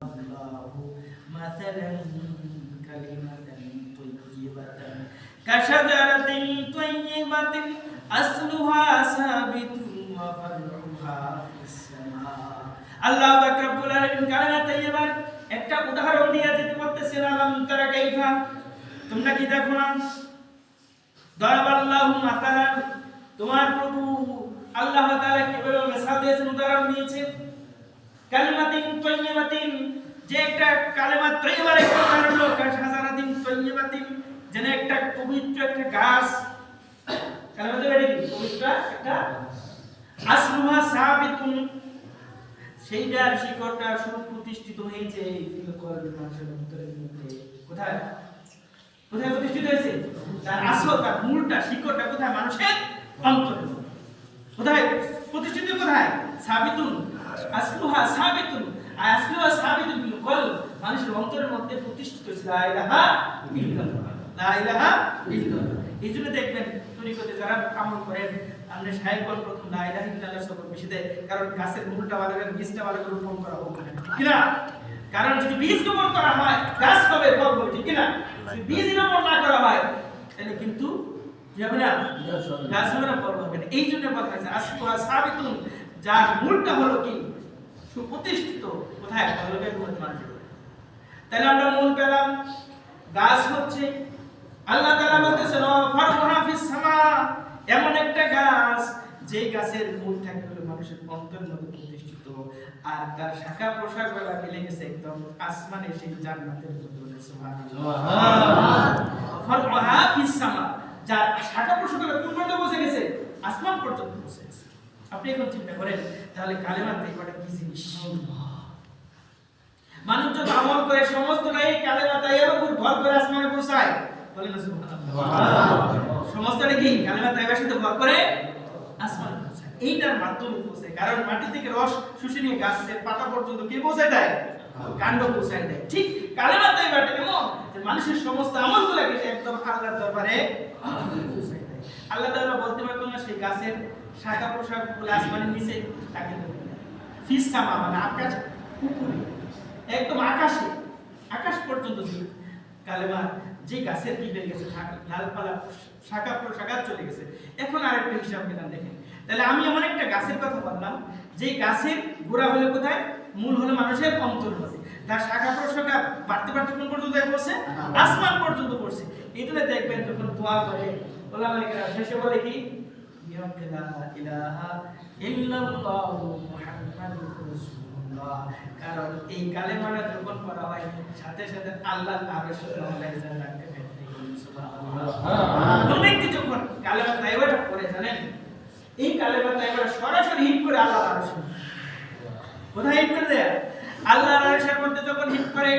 الله مثلا كلمة طيبة كشجرة طيبة أصلها ثابت وفرعها في السماء আল্লাহ পাক রব্বুল আলামিন কালেমা তাইয়্যিবার একটা উদাহরণ দিয়ে যেতে বলতেছেন আলাম তারা কাইফা তোমরা কি দেখো না দরাবাল্লাহু মাতালান তোমার প্রভু আল্লাহ তাআলা কিভাবে মিসাল দিয়েছেন উদাহরণ দিয়েছেন কালিমাতিন তৈয়বাতিন, যে একটা কালেমা তৈয়বার একটা হলো হাজারাতিন তৈয়বাতিন, যেন একটা পবিত্র একটা গাছ। কালেমা তৈয়বা কি? পবিত্র একটা আসলুহা সাবিতুন। সেইটার শিকড়টা সুপ্রতিষ্ঠিত হয়েছে কোথায়? কোথায় প্রতিষ্ঠিত হয়েছে? তার আসল মূলটা, শিকড়টা কোথায়? মানুষের অন্তরে। কোথায়? প্রতিষ্ঠিত কোথায়? সাবিতুন। আসলুহা সাবিতুন আসলুহা সাবিতুন ফিল কলব, মানুষের অন্তরের মধ্যে প্রতিষ্ঠিত হয়েছে লা ইলাহা ইল্লাল্লাহ, লা ইলাহা ইল্লাল্লাহ। এই জন্য দেখবেন তরিকতে যারা আমল করেন, আমরা সাহেবগণ প্রথম লা ইলাহা ইল্লাল্লাহ শব্দ বেশি দেয়, কারণ গাছের মূলটা ভালো করে বীজটা ভালো করে রোপণ করা হোক কিনা? কারণ যদি বীজ রোপণ করা হয়, গাছ হবে, ফল হবে, ঠিক কিনা? যদি বীজ রোপণ না করা হয়, তাহলে কিন্তু হবে না? গাছ হবে না, ফল হবে এই জন্য কথা আছে আসকুয়া সাবিতুন যার মূলটা হলো কি? সুপ্রতিষ্ঠিত। কোথায়? কলবের মধ্যে তাহলে আমরা মূল পেলাম। গাছ হচ্ছে আল্লাহ তাআলা বলতেছেন ফারহুহা ফিস সামা। এমন একটা গাছ যে গাছের মূল থাকে হলো? মানুষের অন্তরের মধ্যে প্রতিষ্ঠিত। আর তার শাখা প্রশাখগুলা মিলে গেছে একদম আসমানে সেই জান্নাতের মধ্যে বলে সুবহানাল্লাহ। ফারহুহা ফিস সামা যার শাখা প্রশাখগুলা কোন পর্যন্ত বসে গেছে আসমান পর্যন্ত বসে গেছে। আপনি এখন চিন্তা করেন তাহলে কালেমা তাইবাটা কি জিনিস? মানুষ যত আমল করে সমস্ত নাই কালেমা তাইবার উপর ভর করে আসমানে পৌঁছায়। বলেন না সুবহানাল্লাহ। সমস্ত কি? কালেমা তাইবার সাথে ভর করে আসমানে পৌঁছায়। এইটার মাধ্যমে পৌঁছায়। কারণ মাটি থেকে রস শুষে নিয়ে গাছের পাতা পর্যন্ত কে পৌঁছায় দেয়? কাণ্ড পৌঁছায় দেয়। ঠিক কালেমা তাইবাটা কেমন যে মানুষের সমস্ত আমলগুলোকে সে একদম আল্লাহর দরবারে পৌঁছায় দেয়। আল্লাহ তাআলা বলতে পারতো না সেই গাছের শাখা প্রশাখগুলো আসমানের নিচে তাকে ফিস সামা মানে আকাশ উপরে একদম আকাশে, আকাশ পর্যন্ত যে কালেমা, যে গাছের কি বেড়ে গেছে লালপালা শাখা শাখা চলে গেছে। এখন আরেকটা হিসাব নিলাম, দেখেন। তাহলে আমি এমন একটা গাছের কথা বললাম, যে গাছের গোড়া হলে কোথায়? মূল হলে মানুষের অন্তর হবে। তার শাখা প্রশাখা বাড়তে বাড়তে কোন পর্যন্ত পড়ছে? আসমান পর্যন্ত পড়ছে। এই জন্য দেখবেন যখন দোয়া করে ওলামাইকেরা শেষে বলে কি? বিহামকে লা ইলাহা ইল্লাল্লাহু মুহাম্মাদুর রাসূলুল্লাহ। কারণ এই কালেমাটা যখন পড়া হয় সাথে সাথে আল্লাহ সুবহানাল্লাহ। অনেকে যখন কালেমা তাইবাটা পড়ে জানেন? এই কালেমা তাইবাটা সরাসরি হিট করে আল্লাহ আরশ কোথায় হিট করে দেয়? আল্লাহর আরশের মধ্যে যখন হিট করে